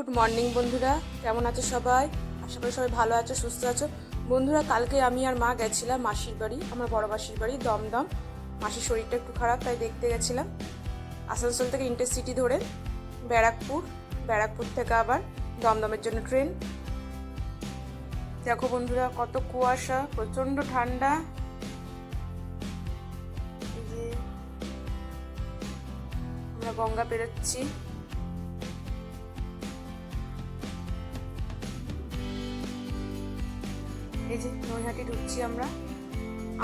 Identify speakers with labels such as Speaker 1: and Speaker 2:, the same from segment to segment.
Speaker 1: Good morning বন্ধুরা। কেমন আছো সবাই? আশা করি সবাই ভালো আছো, সুস্থ আছো। বন্ধুরা, কালকে আমি আর মা গেছিলাম মাসির বাড়ি, আমার বড় মাসির বাড়ি, দমদম। মাসির শরীরটা একটু খারাপ, তাই দেখতে গেছিলাম। আসানসোল থেকে ইন্টারসিটি ধরে ব্যারাকপুর ব্যারাকপুর থেকে আবার দমদমের জন্য ট্রেন। দেখো বন্ধুরা, কত কুয়াশা, প্রচণ্ড ঠান্ডা। আমরা গঙ্গা পেরোচ্ছি। এই যে নৈহাটি ঢুকছি আমরা।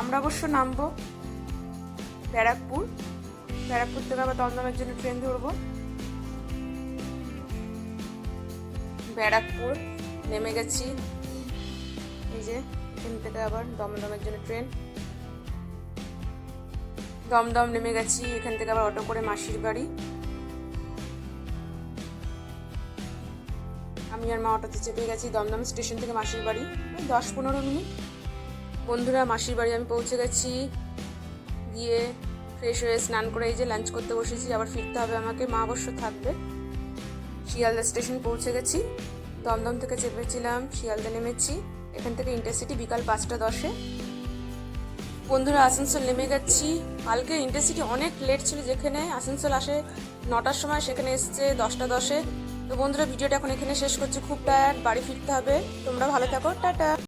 Speaker 1: আমরা অবশ্য নামবো ব্যারাকপুর। ব্যারাকপুর থেকে আবার দমদমের জন্য ট্রেন ধরবো। ব্যারাকপুর, নেমে গেছি। এই যে এখান থেকে আবার দমদমের জন্য ট্রেন। দমদম নেমে গেছি, এখান থেকে আবার অটো করে মাসির বাড়ি। আমি আর মা অটোতে চেপে গেছি, দমদম স্টেশন থেকে মাসির বাড়ি দশ পনেরো মিনিট। বন্ধুরা, মাসির বাড়ি আমি পৌঁছে গেছি। গিয়ে ফ্রেশ হয়ে স্নান করে এই যে লাঞ্চ করতে বসেছি, আবার ফিরতে হবে আমাকে, মা অবশ্য থাকবে। শিয়ালদা স্টেশন পৌঁছে গেছি, দমদম থেকে চেপেছিলাম, শিয়ালদা নেমেছি, এখান থেকে ইন্টারসিটি বিকাল পাঁচটা দশে। বন্ধুরা, আসানসোল নেমে গেছি। কালকে ইন্টারসিটি অনেক লেট ছিল যেখানে, আসানসোল আসে নটার সময়, সেখানে এসছে দশটা দশে। তো বন্ধুরা, ভিডিওটা এখন এখানে শেষ করছি। খুব টায়ার্ড বাড়ি ফিরতে হবে। তোমরা ভালো থাকো। টাটা।